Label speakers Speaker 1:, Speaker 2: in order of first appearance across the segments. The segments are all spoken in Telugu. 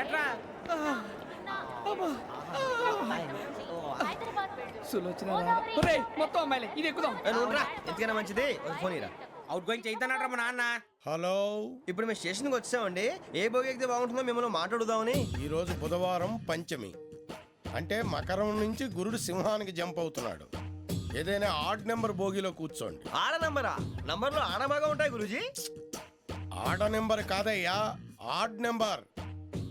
Speaker 1: ఏట్రా? సులోచన మొత్తం అమ్మాయిలే ఇది ఎక్కుదాం.
Speaker 2: ఉండరా. ఎందుకైనా మంచిది? ఫోన్ ఇరా
Speaker 1: అవుట్ గోయింగ్ చేద్దానట్రా మా నాన్న?
Speaker 3: హలో.
Speaker 2: ఇప్పుడు మేము స్టేషన్కి వచ్చామండి. ఏ బోగి ఎక్కితే బాగుంటుందో మిమ్మల్ని మాట్లాడుదామని.
Speaker 3: ఈరోజు బుధవారం పంచమి. అంటే మకరం నుంచి గురుడు సింహానికి జంప్ అవుతున్నాడు. ఏదైనా ఆడ్ నెంబర్ బోగిలో కూర్చోండి.
Speaker 2: ఆడ నంబరా? నంబర్లో ఆడ బాగా ఉంటాయి గురూజీ.
Speaker 3: ఆడ నెంబర్ కాదయ్యా ఆడ్ నెంబర్.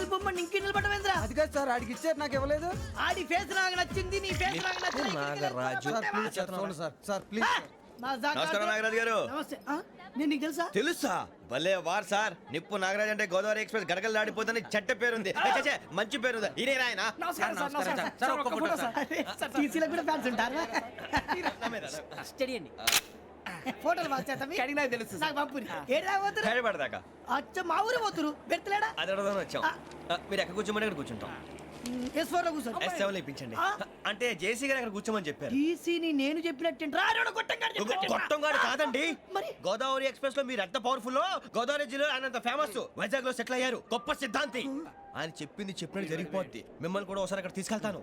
Speaker 4: ఇందాక నిలబొమ్మని ఇంకే నిలబడమేంద్రా
Speaker 1: అది కాదు సార్ ఆడికి ఇచ్చారు నాకు ఇవ్వలేదు.
Speaker 4: ఆడి ఫేస్ నాకు నచ్చింది నీ ఫేస్ నాకు నచ్చింది.
Speaker 2: నాగరాజు?
Speaker 1: సార్ సార్ ప్లీజ్
Speaker 4: నా జాగా-
Speaker 2: నమస్కారం నాగరాజు గారు.
Speaker 4: నమస్తే. ఆ? నేను నీకు తెలుసా?
Speaker 2: తెలుసా? భలే వార్ సార్. నిప్పు నాగరాజ్ అంటే గోదావరి ఎక్స్ప్రెస్ గడగలు దాడిపోతుంది చెట్ట పేరుంది. ఏ, ఛే, ఛే, మంచి పేరు ఇదే ఆయన
Speaker 4: నమస్కారం సార్
Speaker 1: నమస్కారం
Speaker 4: నమస్కారం
Speaker 1: సార్. సార్, ఒక్క ఫోటో సార్.
Speaker 4: అరే, సార్ టీసీలో కూడా ఫ్యాన్స్ ఉంటారా?
Speaker 1: స్టడీ అండి.
Speaker 4: ఫోటోలు పాస్ చేస్తాం
Speaker 1: కడిగి నాకు తెలుసు.
Speaker 4: నాకు పంపుని ఏడా పోతురు?
Speaker 2: హైదరాబాద్
Speaker 4: అచ్చ మా ఊరు పోతురు. పెడతలేడా?
Speaker 2: అది వచ్చాం. మీరు ఎక్కడ కూర్చోమని అక్కడ కూర్చుంటాం.
Speaker 4: ఎస్ ఫోర్లో కూర్చో
Speaker 2: ఎస్ సెవెన్ ఇప్పించండి? అంటే జేసీ గారు అక్కడ కూర్చోమని చెప్పారు.
Speaker 4: టీసీని నేను చెప్పినట్టు రాడు కొట్టంగాడు
Speaker 2: గొట్టం గారు కాదండి.
Speaker 4: మరి?
Speaker 2: గోదావరి ఎక్స్ప్రెస్లో మీరు ఎంత పవర్ఫుల్ గోదావరి జిల్లా ఆయన అంత ఫేమస్ వైజాగ్లో సెటిల్ అయ్యారు. గొప్ప సిద్ధాంతి. ఆయన చెప్పింది చెప్పినట్టు జరిగిపోద్ది. మిమ్మల్ని కూడా ఒకసారి అక్కడ తీసుకెళ్తాను.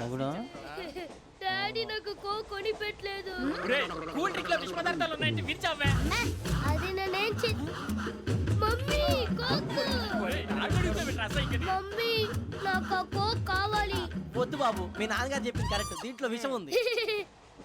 Speaker 5: మగుడు?
Speaker 6: డాడీ నాకు కో కొని పెట్టలేదు
Speaker 1: కూల్ డ్రింక్లో విష పదార్థాలు ఉన్నాయంటే విరిచావే
Speaker 6: అది నేనేం చే మమ్మీ కోక్. మమ్మీ నాకు కోక్ కావాలి.
Speaker 5: వద్దు బాబు మీ నాన్నగారు చెప్పింది కరెక్ట్ దీంట్లో విషయం ఉంది.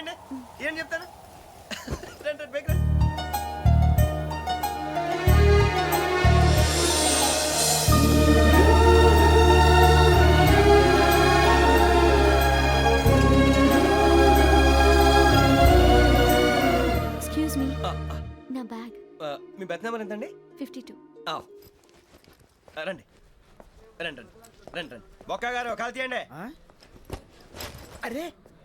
Speaker 2: తెలియండి ఏం చెప్తాను రండి, రండి, బైక్ రండి.
Speaker 6: ఎక్స్క్యూజ్ మీ నా బ్యాగ్.
Speaker 2: మీ బెత్ నెంబర్ ఎంతండి?
Speaker 6: Fifty two.
Speaker 2: ఆ, రండి. రండి రండి రండి రండి. బొక్క గారు కాల్ తీయండి. అరే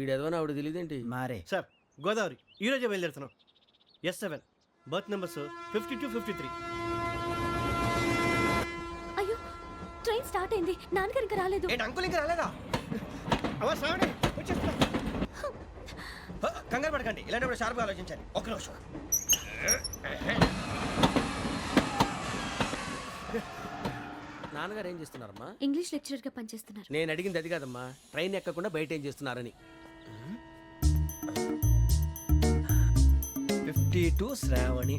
Speaker 7: ఈడు ఎదవని ఆవిడ తెలియదేంటి
Speaker 4: మారే.
Speaker 8: సార్ గోదావరి ఈ రోజే బయలుదేరుతున్నాం. S seven berth numbers fifty two fifty three
Speaker 6: అయ్యో ట్రైన్ స్టార్ట్ అయింది. నాన్నగారు ఇంకా రాలేదు.
Speaker 2: ఏంటి అంకుల్ ఇంకా రాలేదా? కంగారు పడకండి. ఇలాంటప్పుడు షార్ప్గా ఆలోచించండి ఒక్క నిమిషం.
Speaker 7: నాన్నగారు ఏం చేస్తున్నారమ్మా?
Speaker 6: ఇంగ్లీష్ లెక్చరర్గా పనిచేస్తున్నారు.
Speaker 7: నేను అడిగింది అది కాదమ్మా. ట్రైన్ ఎక్కకుండా బయట ఏం చేస్తున్నారని.
Speaker 2: Fifty two Shravani.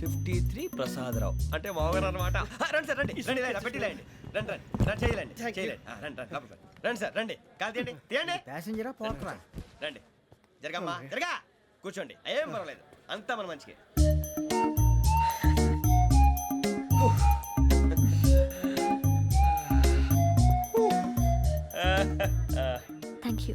Speaker 2: Fifty three Prasadarao. అంటే మామగారు అనమాట రండి సార్ రండి. రండి రండి పెట్టి రండి రండి. రండి చేయలేండి చేయలేండి రండి రండి లోపలికి రండి. రండి సార్ రండి. కాల్ తీయండి తీయండి.
Speaker 4: ప్యాసింజరా పోట్రా
Speaker 2: రండి జరగమ్మా జరగా. కూర్చోండి. ఏం పర్వాలేదు. అంతా మన మంచికి.
Speaker 6: థ్యాంక్ యూ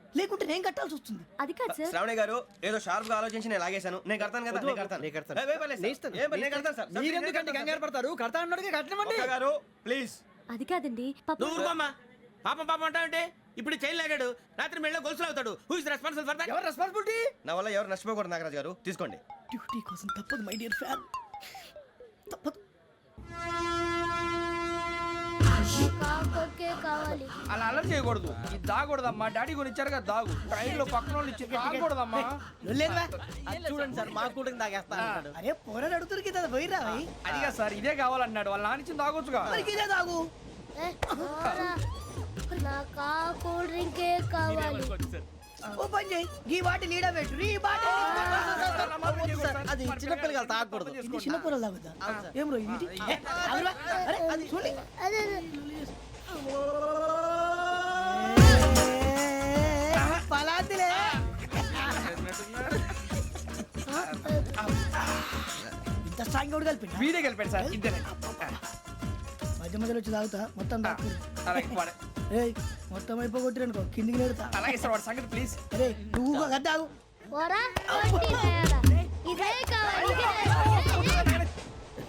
Speaker 1: లేకుంటే నేను కట్టాల్సి వస్తుంది.
Speaker 6: అది కాదు సార్.
Speaker 2: శ్రావణి గారు ఏదో షార్ప్గా ఆలోచించి నేను లాగేశాను. నేను కడతాను కదా నేను కడతాను.
Speaker 8: నేను కడతాను.
Speaker 2: ఏ, ఏ, పర్లేదు సార్.
Speaker 8: నేను ఇస్తాను.
Speaker 2: ఏ, పర్లేదు, నేను కడతాను సార్. సార్, నేను
Speaker 4: మీరెందుకంటే
Speaker 2: కడతాను
Speaker 4: కంగారు
Speaker 2: సార్.
Speaker 4: పడతారు? కడతా అన్నాడుగా కట్టమండి
Speaker 2: ఒక్క గారు ప్లీజ్.
Speaker 6: అది కాదండి పాప.
Speaker 7: నువ్వు ఊరుకోమ్మా. పాపం పాపం అంటావంటే ఇప్పుడు చైన్ లాగాడు. రాత్రి మెళ్ళ గొలుసులు అవుతాడు. Who is responsible for that
Speaker 4: ఎవరు రెస్పాన్సిబిలిటీ
Speaker 2: నా వల్ల ఎవరు నష్టపోకూడదు నాగరాజు గారు. తీసుకోండి.
Speaker 1: డ్యూటీ కోసం తప్పదు మై డియర్ ఫ్యాన్ తప్పదు. అలా అలర్ చేయకూడదు ఇది దాగకూడదమ్మా డాడీ కొని ఇచ్చారు కదా దాగు ట్రైన్లో పక్కన వాళ్ళు ఇచ్చి దాగకూడదమ్మా
Speaker 5: చూడండి సార్ మా కూడా తాగేస్తా
Speaker 1: అరే పోరాడు అడుగుతారు కదా పోయిరా అదిగా సార్ ఇదే కావాలన్నాడు వాళ్ళ నాన్న ఇచ్చింది తాగొచ్చుగా ఇదే తాగు
Speaker 6: ఏ, పోరా. నాకు ఆ కూల్ డ్రింకే కావాలి
Speaker 1: ఓ పని చేయి ఈ బాటి లీడ పెట్టు ఈ బాటి
Speaker 5: అది చిన్నపిల్లలు తాగకూడదు
Speaker 1: ఇది చిన్న పొరలు తాగుతా ఏం రో ఇది ఏ, ఆగురా. అరే అది చూడండి
Speaker 6: అదే అదే.
Speaker 1: పలాతిలే ఇంత స్ట్రాంగ్ కూడా కలిపి వీడే కలిపాడు సార్ ఇద్దరే మధ్య మధ్యలో వచ్చి తాగుతా మొత్తం రేయ్ మొత్తం అయిపోగొట్టిరనుకో కిందికి నేడుతా
Speaker 7: అలాగే సార్ వాడు సంగతి ప్లీజ్
Speaker 1: రే నువ్వు కద్దాగు.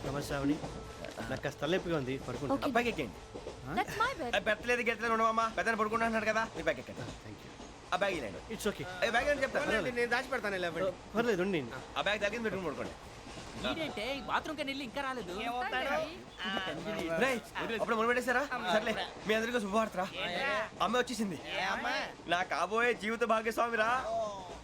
Speaker 8: నమస్తే నాకు కాస్త తలెప్పిగా ఉంది పడుకుంటా.
Speaker 2: బ్యాగ్ ఎక్కండి
Speaker 9: దట్స్ మై బెడ్
Speaker 2: పెట్టలేదు గెట్టలేదు ఉండమమ్మా పెద్దని పడుకుంటున్నాడు కదా. మీ బ్యాగ్ ఎక్కండి. ఆ బ్యాగ్ ఇలాండి
Speaker 8: ఇట్స్ ఓకే
Speaker 2: ఏ బ్యాగ్ అని చెప్తాను
Speaker 7: నేను దాచి పెడతాను లేవండి
Speaker 8: పర్లేదు ఉండి
Speaker 2: ఆ బ్యాగ్ తగ్గింది పెట్టుకుని పడుకోండి. రేయ్, అప్పుడు మొదలు పెట్టేశారా? సర్లే మీ అందరికీ శుభవార్తరా అమ్మ వచ్చేసింది. నా కాబోయే జీవిత భాగ్యస్వామిరా.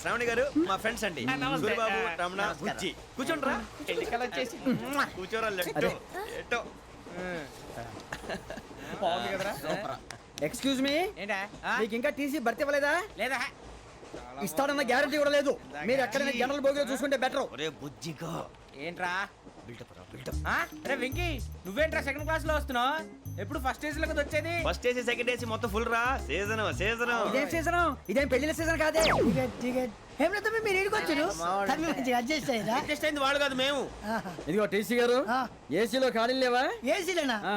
Speaker 2: శ్రావణి గారు మా ఫ్రెండ్స్ అండి. సూరిబాబు
Speaker 1: ఆ,
Speaker 2: రమణ బుజ్జి. కూర్చోండి రా
Speaker 1: ఎన్నికలు వచ్చేసి
Speaker 2: కూర్చోరా లెట్టో. ఎట్టో.
Speaker 1: బాగుంది కదరా.
Speaker 4: ఎక్స్క్యూజ్ మీ
Speaker 1: ఏంటా?
Speaker 4: మీకు ఇంకా టీసీ భర్తీ ఇవ్వలేదా?
Speaker 1: లేదా?
Speaker 4: ఇస్తాడన్న గ్యారంటీ కూడా లేదు. మీరు ఎక్కడైనా జనరల్ బోగిలో చూసుకుంటే బెటర్
Speaker 2: ఒరే బుజ్జిగా.
Speaker 1: ఏంట్రా? అరే వెంకీ నువ్వేంట్రా సెకండ్ క్లాస్లో వస్తున్నావు? ఎప్పుడు ఫస్ట్ ఏజ్లో వచ్చేది?
Speaker 2: ఫస్ట్ ఏసీ సెకండ్ ఏసీ మొత్తం ఫుల్ రా. సీజన్ సీజన్
Speaker 4: ఇదేం సీజన్ ఇదేం పెళ్ళిన సీజన్ కాదే?
Speaker 1: టికెట్ టికెట్ ఏమిటో మీరు ఇడికి వచ్చారు. మంచిగా అడ్జస్ట్
Speaker 7: అడ్జస్ట్ అయింది వాళ్ళు కాదు మేము.
Speaker 4: ఇదిగో టీసీ గారు
Speaker 1: ఆ.
Speaker 4: ఏసీలో ఖాళీలు లేవా?
Speaker 1: ఏసీలేనా?
Speaker 4: ఆ.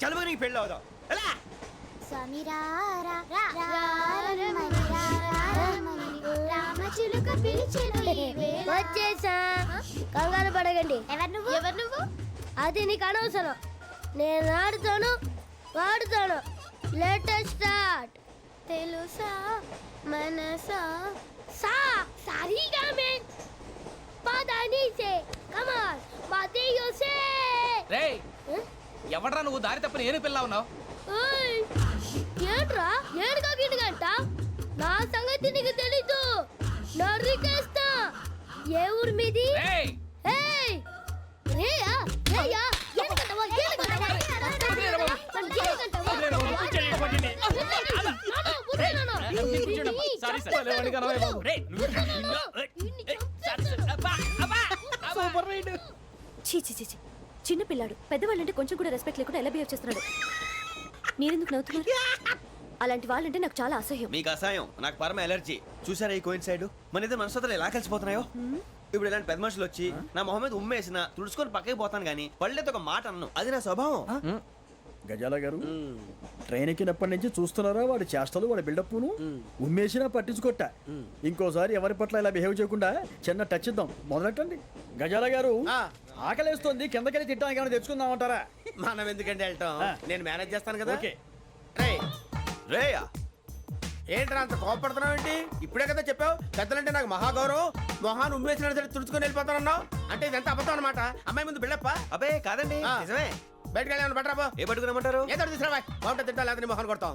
Speaker 2: చదువు నీకు పెళ్ళి అవుదాం ఎలా?
Speaker 6: వచ్చేసా. కంగారు పడగండి ఎవరు నువ్వు? ఎవరు నువ్వు? అది నీకు అనవసరం. నేను ఆడుతాను వాడుతాను. లేటెస్ట్ స్టార్ట్ తెలుసా? మనసా? సా. సరిగా మే పదని సే కమాన్
Speaker 1: రే ఎవడ్రా నువ్వు దారి తప్పని ఏను పిల్ల ఉన్నావు?
Speaker 6: ఏంట్రా ఏడుగా గిడుగంట నా సంగతి నీకు తెలీదు. నరికేస్తా ఏ ఊరు మీది?
Speaker 1: రేయ్
Speaker 6: ఏయ్! రేయా రేయా ఏడుగంటవా? ఏడుగంటవా? నన్ను ఏడుగంటవా?
Speaker 1: సారీ సార్ రేయ్
Speaker 9: చీ చీ చీ చీ. చిన్న పిల్లాడు. పెద్దవాళ్ళంటే కొంచెం కూడా రెస్పెక్ట్ లేకుండా ఎలా బిహేవ్ చేస్తున్నాడు? మీరెందుకు నవ్వుతున్నారు? అలాంటి వాళ్ళంటే నాకు చాలా అసహ్యం.
Speaker 2: మీకు అసహాయం నాకు పరమ ఎలర్జీ చూసారా ఈ కోయిన్ సైడ్ మన ఇద్దరు మనసుతో ఎలా కలిసిపోతున్నాయో? ఇప్పుడు ఇలాంటి పెద్ద మనుషులు వచ్చి నా మొహం మీద ఉమ్మేసిన తుడుచుకొని పక్కకి పోతాను కానీ పళ్ళేతో ఒక మాట అన్ను. అది నా స్వభావం.
Speaker 4: గజాల గారు ట్రైన్ ఎక్కినప్పటి నుంచి చూస్తున్నారా వాడి చేష్టలు వాడి బిల్డప్ను ఉమ్మేసినా పట్టించుకోట ఇంకోసారి ఎవరి పట్ల ఇలా బిహేవ్ చేయకుండా చిన్న టచ్ ఇద్దాం. మొదలెట్టండి. గజాల గారు ఆకలేస్తోంది కిందకెళ్ళి తిట్టడానికి ఏమైనా తెచ్చుకుందామంటారా
Speaker 7: మనం ఎందుకంటే వెళ్తాం?
Speaker 4: ఆ.
Speaker 7: నేను మేనేజ్ చేస్తాను కదా.
Speaker 4: ఓకే.
Speaker 7: రేయ్
Speaker 2: రేయా
Speaker 7: ఏంట్రా అంత కోపడుతున్నావు ఏంటి? ఇప్పుడే కదా చెప్పావు పెద్దలంటే నాకు మహాగౌరవం. మొహాన్ని ఉమ్మేసిన సరే తుడుచుకొని వెళ్ళిపోతానన్నావు. అంటే ఇదంతా అబద్ధం అనమాట అమ్మాయి ముందు బిళ్ళప్ప
Speaker 2: అబే కాదండి. నిజమే.
Speaker 7: బయటకు వెళ్ళాను బట్రాబో
Speaker 2: ఏ పట్టుకురమ్మంటారు
Speaker 7: ఏదో తీసుకురా బాగుంటుంది తింటా లేదా నీ మొహాన్ని కొడతాం.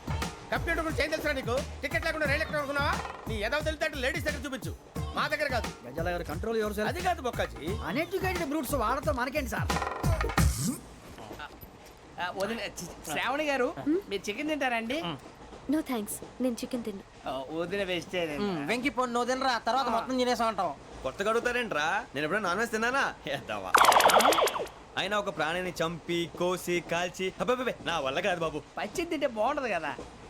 Speaker 7: కంప్యూటర్ గురించి ఏం తెలుసా నీకు? టికెట్ లేకుండా రైలు ఎక్కడ అనుకున్నావా? నీ ఏదో తెలితే లేడీస్ దగ్గర చూపించు. మా దగ్గర కాదు.
Speaker 4: గజాల గారు కంట్రోల్ ఎవరు సార్?
Speaker 7: అది కాదు బొక్కాజీ.
Speaker 4: అన్ఎడ్యుకేటెడ్ బ్రూట్స్ వాడతాం మనకేంటి సార్?
Speaker 1: వదిన శ్రావణి గారు మీరు చికెన్ తింటారండి?
Speaker 9: నో థ్యాంక్స్ నేను చికెన్ తిన్నా.
Speaker 1: వదిన వేస్తే
Speaker 5: వెంకి పొన్ను నువ్వు తినరా తర్వాత మొత్తం తినేసా ఉంటాం
Speaker 2: కొత్తగా అడుగుతారేంట్రా? నేను ఎప్పుడైనా నాన్ వెజ్ తిన్నానా? ఎద్దావా అయినా ఒక ప్రాణిని చంపి కోసి కాల్చి అబ్బబ్బబ్బే, నా వల్ల కాదు బాబు.
Speaker 1: పచ్చి తింటే బాగుంటది కదా.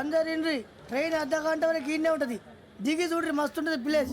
Speaker 10: అందరు ఇండ్రి ట్రైన్ అర్ధ గంట వరకు ఇన్నే ఉంటది. దిగి చూడ్రి మస్తు ఉంటది ప్లేస్.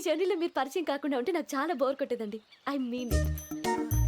Speaker 9: జర్నీలో మీరు పరిచయం కాకుండా ఉంటే నాకు చాలా బోర్ కొట్టేదండి. I mean it